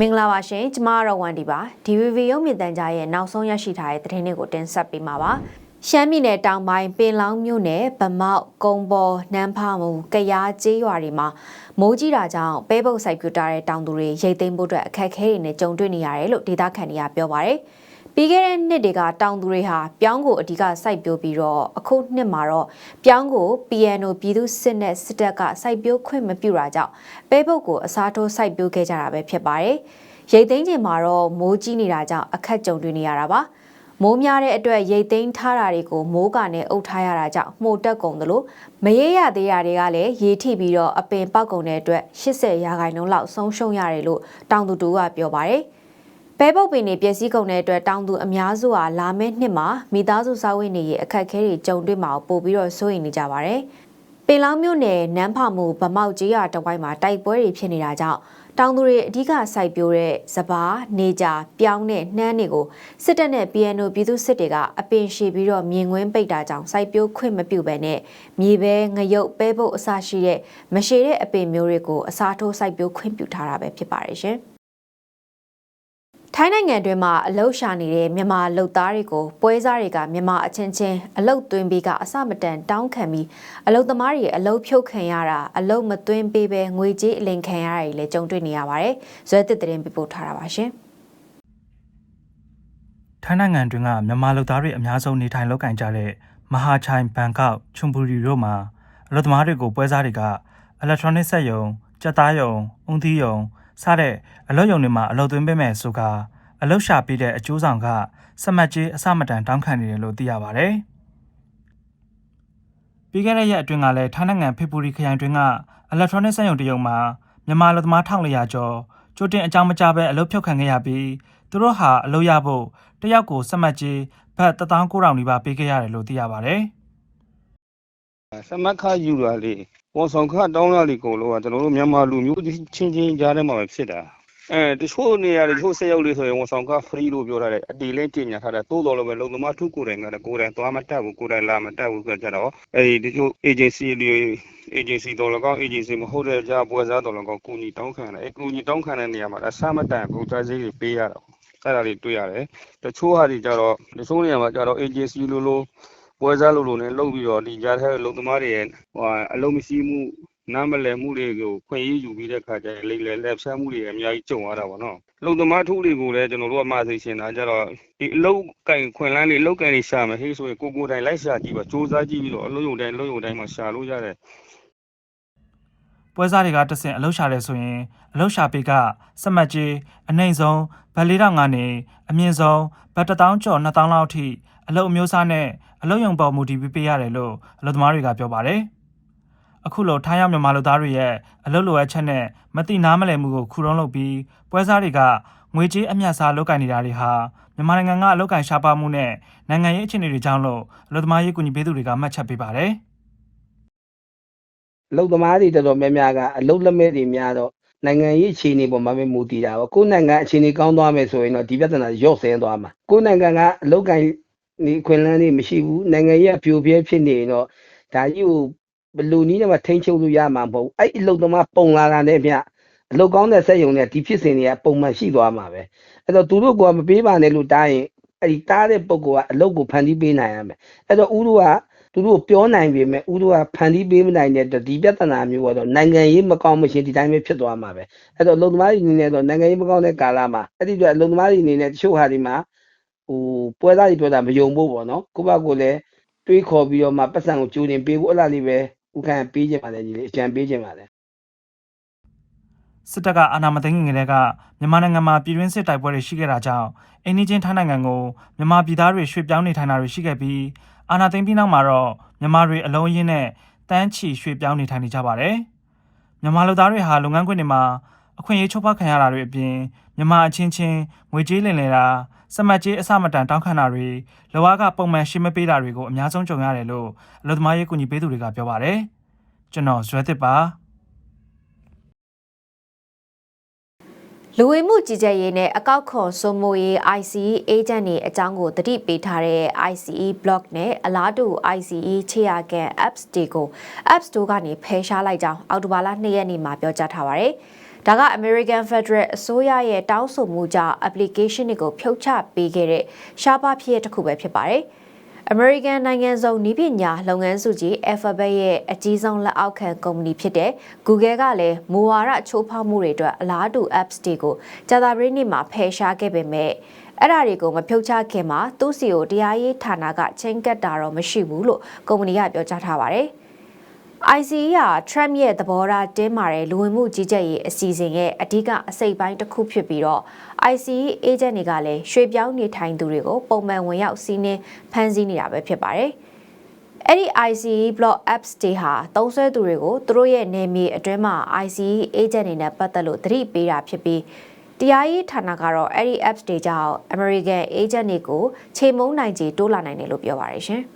မင်္ဂလာပါရှင်ကျမကတော့ဝန်ဒီပါ DVV ရုပ်မြင်သံကြားရဲ့နောက်ဆုံးရရှိထားတဲ့သတင်းတွေကိုတင်ဆက်ပေးမှာပါရှမ်းပြည်နယ်တောင်ပိုင်းပင်လောင်းမြို့နယ်ဗမောက်ကုန်းပေါ်နန်းဖမူကရားကျေးရွာတွေမှာမိုးကြီးတာကြောင့်ပဲပုတ်ဆိုင်ပြူတာတဲ့တောင်သူတွေရိတ်သိမ်းဖို့အတွက်အခက်အခဲတွေနဲ့ကြုံတွေ့နေရတယ်လို့ဒေသခံတွေကပြောပါတယ် ပြီးခဲ့တဲ့နှစ်တွေကတောင်သူတွေဟာပြောင်းကိုအဓိကစိုက်ပျိုးပြီးတော့အခုနှစ်မှာတော့ပြောင်းကို PNO ပြည်သူစစ်နဲ့စစ်တပ်ကစိုက်ပျိုးခွင့်မပြုတာကြောင့်ပဲပုတ်ကိုအစားထိုးစိုက်ပျိုးခဲ့ကြတာပဲဖြစ်ပါတယ်။ရိတ်သိမ်းချိန်မှာတော့မိုးကြီးနေတာကြောင့်အခက်ကြုံတွေ့နေရတာပါ။မိုးများတဲ့အတွက်ရိတ်သိမ်းထားတာတွေကိုမိုးကနဲ့အုပ်ထားရတာကြောင့်မှုတ်တက်ကုန်သလိုမရေရသေးတာတွေကလည်းရေထိပြီးတော့အပင်ပောက်ကုန်တဲ့အတွက်80ရာခိုင်နှုန်းလောက်ဆုံးရှုံးရတယ်လို့တောင်သူတူကပြောပါတယ်။ ပဲပုတ်ပင်တွေပျက်စီးကုန်တဲ့အတွက်တောင်သူအများစုဟာလာမယ့်နှစ်မှာမိသားစုစားဝတ်နေရေးအခက်အခဲတွေကြုံတွေ့မှာကိုပို့ပြီးတော့စိုးရိမ်နေကြပါတယ်။ပင်လောင်းမြို့နယ်နန်းဖမှုဗမောက်ကြီးရတဝိုင်းမှာတိုက်ပွဲတွေဖြစ်နေတာကြောင့်တောင်သူတွေအဓိကစိုက်ပျိုးတဲ့စပားနေကြပြောင်းတဲ့နှမ်းတွေကိုစစ်တပ်နဲ့ PNO ပြည်သူစစ်တွေကအပင်ရှည်ပြီးတော့မြင်ကွင်းပိတ်တာကြောင့်စိုက်ပျိုးခွင့်မပြုဘဲနဲ့မြေပဲငရုတ်ပဲပုတ်အစရှိတဲ့မရှည်တဲ့အပင်မျိုးတွေကိုအစားထိုးစိုက်ပျိုးခွင့်ပြုထားတာပဲဖြစ်ပါတယ်ရှင်။ ထိုင်းနိုင်ငံတွင်မှာအလုတ်ရှာနေတဲ့မြန်မာလူသားတွေကိုပွဲစားတွေကမြန်မာအချင်းချင်းအလုတ်သွင်းပြီးကအစမတန်တောင်းခံပြီးအလုတ်သမားတွေအလုတ်ဖြုတ်ခံရတာအလုတ်မသွင်းပေးပဲငွေကြေးအလင်ခံရတာတွေလည်းကြုံတွေ့နေရပါတယ်။ဇွဲတစ်သတင်းပြပို့ထားတာပါရှင်ထိုင်းနိုင်ငံတွင်ကမြန်မာလူသားတွေအများဆုံးနေထိုင်လုပ်ကိုင်ကြတဲ့မဟာချိုင်ဘန်ကောက်ချွန်ပူရီတို့မှာအလုပ်သမားတွေကိုပွဲစားတွေကအီလက်ထရောနစ်စက်ယုံ၊ကြက်သားယုံ၊အုံသီးယုံ စတဲ့အလုပ်ယုံတွေမှာအလုပ်သွင်းပေးမယ်ဆိုကအလုပ်ရှာပေးတဲ့အကျိုးဆောင်ကစက်မှတ်ကြီးအစမတန်တောင်းခံနေတယ်လို့သိရပါဗျ။ပြီးခဲ့တဲ့ရက်အတွင်းကလည်းထိုင်းနိုင်ငံဖေဘူရီခရိုင်တွင်ကအီလက်ထရောနစ်စက်ယုံတစ်ယုံမှာမြန်မာလူသမား1400ကျော်ကြိုတင်အကြောင်းမကြားဘဲအလုပ်ဖြုတ်ခံခဲ့ရပြီးသူတို့ဟာအလုပ်ရဖို့တယောက်ကိုစက်မှတ်ကြီးဘတ်19000နီးပါးပေးခဲ့ရတယ်လို့သိရပါဗျ။ စမတ်ခယူတာလေဝန်ဆောင်ခတောင်းရလေကုန်လို့ကကျွန်တော်တို့မြန်မာလူမျိုးချင်းချင်းကြားထဲမှာပဲဖြစ်တာအဲတချို့နေရာတချို့ဆက်ရောက်လေးဆိုရင်ဝန်ဆောင်ခ free လို့ပြောထားတယ်အတီလေးတင်ညာထားတယ်တိုးတော်လည်းပဲလုံသမားထုကိုယ်တိုင်ကလည်းကိုယ်တိုင်သွားမတက်ဘူးကိုယ်တိုင်လာမတက်ဘူးဆိုကြတော့အဲဒီတချို့ agency တွေ agency တော်လည်းကောင်း agency မဟုတ်တဲ့ကြားပွဲစားတော်လည်းကောင်းကုညီတောင်းခံတယ်အဲကုညီတောင်းခံတဲ့နေရာမှာအဆမတန်ကုန်ကြစိတ်တွေပေးရတော့အဲ့ဒါလေးတွေ့ရတယ်တချို့ဟာတွေကြတော့တချို့နေရာမှာကြတော့ agency လို့လို့ ပွဲစားလိုလိုနဲ့လှုပ်ပြီးတော့ဒီကြားထဲလုံသမားတွေရဲ့ဟိုအလုံးမရှိမှုနားမလည်မှုတွေကိုခွင့်ရယူပြီးတဲ့ခါကျရင်လိမ့်လေလက်ဖြတ်မှုတွေအများကြီးကြုံရတာပေါ့နော်လုံသမားထုတွေကိုလည်းကျွန်တော်တို့ကမှသိရှင်တာကြတော့ဒီအလုတ်ကင်ခွင်လန်းလေးအလုတ်ကင်လေးရှာမယ်ဟေးဆိုရင်ကိုကိုတိုင်လိုက်ရှာကြည့်ပါစူးစမ်းကြည့်ပြီးတော့အလုံးယုံတိုင်းအလုံးယုံတိုင်းမှာရှာလို့ရတယ် ပွဲစားတွေကတဆင့်အလုရှာတယ်ဆိုရင်အလုရှာပေကစက်မှတ်ကြီးအနှိမ့်ဆုံးဘတ်4000ကနေအမြင့်ဆုံးဘတ်1000ကျော်2000လောက်အထိအလုအမျိုးအစားနဲ့အလုယုံပေါ်မူတည်ပြီးပေးရတယ်လို့အလုသမားတွေကပြောပါတယ်။အခုလိုထိုင်းရောက်မြန်မာလူသားတွေရဲ့အလုလိုအပ်ချက်နဲ့မတိနားမလည်မှုကိုခုတုံးလုပ်ပြီးပွဲစားတွေကငွေကြေးအမျက်စားလုပ်ကင်နေတာတွေဟာမြန်မာနိုင်ငံကအလုကန်ရှားပါမှုနဲ့နိုင်ငံရေးအခြေအနေတွေကြောင့်လို့အလုသမားရေးကူညီပေးသူတွေကမှတ်ချက်ပေးပါတယ်။ အလုတ်သမားတွေတော်တော်များများကအလုတ်လက်မဲ့တွေများတော့နိုင်ငံရေးအခြေအနေပေါ်မှာပဲမူတည်တာပေါ့ကိုယ်နိုင်ငံအခြေအနေကောင်းသွားမယ်ဆိုရင်တော့ဒီပြဿနာရော့ဆင်းသွားမှာကိုယ်နိုင်ငံကအလုတ်ကန်ဒီခွင်လန်းတွေမရှိဘူးနိုင်ငံရေးအပြိုပြဲဖြစ်နေရင်တော့ဒါကြီးကိုဘယ်လူနည်းနဲ့မှထိန်းချုပ်လို့ရမှာမဟုတ်အဲ့အလုတ်သမားပုံလာတာနဲ့ဗျအလုတ်ကောင်းတဲ့စက်ယုံနဲ့ဒီဖြစ်စဉ်တွေကပုံမှန်ရှိသွားမှာပဲအဲ့တော့သူတို့ကမပေးပါနဲ့လို့တားရင်အဲ့ဒီတားတဲ့ပုံကအလုတ်ကိုဖန်တီးပေးနိုင်ရမယ်အဲ့တော့ဥတို့က သူတို့ပြောနိုင်ပေမဲ့ဥတို့ကဖန်တီးပေးမနိုင်တဲ့အတွက်ဒီပြဿနာမျိုးကတော့နိုင်ငံရေးမကောင်းမချင်းဒီတိုင်းပဲဖြစ်သွားမှာပဲအဲ့တော့အလုံသမားတွေအနေနဲ့တော့နိုင်ငံရေးမကောင်းတဲ့ကာလမှာအဲ့ဒီအတွက်အလုံသမားတွေအနေနဲ့တချို့ဟာဒီမှာဟိုပွဲသားတွေပြောတာမယုံဖို့ပေါ့နော်ကိုယ့်ဘက်ကိုလည်းတွေးခေါ်ပြီးတော့မှပတ်စံကိုကြိုးတင်ပေးဖို့အဲ့လားလေးပဲဥက္ကဋ္ဌပေးခြင်းပါတယ်ညီလေးအကြံပေးခြင်းပါတယ်စစ်တပ်ကအာဏာမသိမ်းခင်ကတည်းကမြန်မာနိုင်ငံမှာပြည်တွင်းစစ်တိုက်ပွဲတွေရှိခဲ့တာကြောင့်အိန္ဒိချင်းထိုင်းနိုင်ငံကိုမြန်မာပြည်သားတွေရွှေ့ပြောင်းနေထိုင်တာတွေရှိခဲ့ပြီး အာဏာသိမ်းပြီးနောက်မှာတော့မြန်မာတွေအလုံးအရင်းနဲ့တန်းချီရွှေ့ပြောင်းနေထိုင်နေကြပါတယ်။မြန်မာလူသားတွေဟာလုပ်ငန်းခွင်တွေမှာအခွင့်အရေးချိုးဖောက်ခံရတာတွေအပြင်မြန်မာအချင်းချင်းငွေကြေးလင်လည်တာစက်မှတ်ကြေးအစမတန်တောင်းခံတာတွေလောကကပုံမှန်ရှင်းမပေးတာတွေကိုအများဆုံးကြုံရတယ်လို့အလုပ်သမားရေးကူညီပေးသူတွေကပြောပါတယ်။ကျွန်တော်ဇွဲသစ်ပါ လူဝင်မှုကြီးကြပ်ရေးနဲ့အကောက်ခွန်စိုးမိုးရေး ICE agent တွေအကြောင်းကိုတတိပေးထားတဲ့ ICE blog နဲ့အလားတူ ICE ချေရကန် apps တွေကို App Store ကနေဖယ်ရှားလိုက်ကြောင်းအောက်တိုဘာလ2ရက်နေ့မှာပြောကြားထားပါတယ်။ဒါက American Federal အစိုးရရဲ့တောင်းဆိုမှုကြောင့် application တွေကိုဖြုတ်ချပေးခဲ့တဲ့ရှားပါဖြစ်ရတစ်ခုပဲဖြစ်ပါတယ်။ American နိုင်ငံစုံနည်းပညာလုပ်ငန်းစုကြီး Alphabet ရဲ့အကြီးဆုံးလက်အောက်ခံကုမ္ပဏီဖြစ်တဲ့ Google ကလည်းမူဝါဒချိုးဖောက်မှုတွေအတွက်အလားတူ apps တွေကိုကြာသပတေးနေ့မှာဖယ်ရှားခဲ့ပေမဲ့အဲ့ဒါတွေကိုမဖြုတ်ချခင်မှာသူ့စီကိုတရားရေးဌာနကချင်းကပ်တာတော့မရှိဘူးလို့ကုမ္ပဏီကပြောကြားထားပါတယ်။ ICE က Trump ရဲ့သဘောထားတင်းမာတဲ့လူဝင်မှုကြီးကြပ်ရေးအစီအစဉ်ရဲ့အဓိကအစိတ်ပိုင်းတစ်ခုဖြစ်ပြီးတော့ ICE agent တွေကလည်းရွှေ့ပြောင်းနေထိုင်သူတွေကိုပုံမှန်ဝင်ရောက်စီးနင်းဖမ်းဆီးနေတာပဲဖြစ်ပါတယ်။အဲ့ဒီ ICE block apps တွေဟာသုံးစွဲသူတွေကိုသူတို့ရဲ့နေမြေအတွင်းမှာ ICE agent တွေနဲ့ပတ်သက်လို့သတိပေးတာဖြစ်ပြီးတရားရေးဌာနကတော့အဲ့ဒီ apps တွေကြောင့် American agent တွေကိုချိန်မုံနိုင်ကြီးတိုးလာနိုင်တယ်လို့ပြောပါတယ်ရှင်။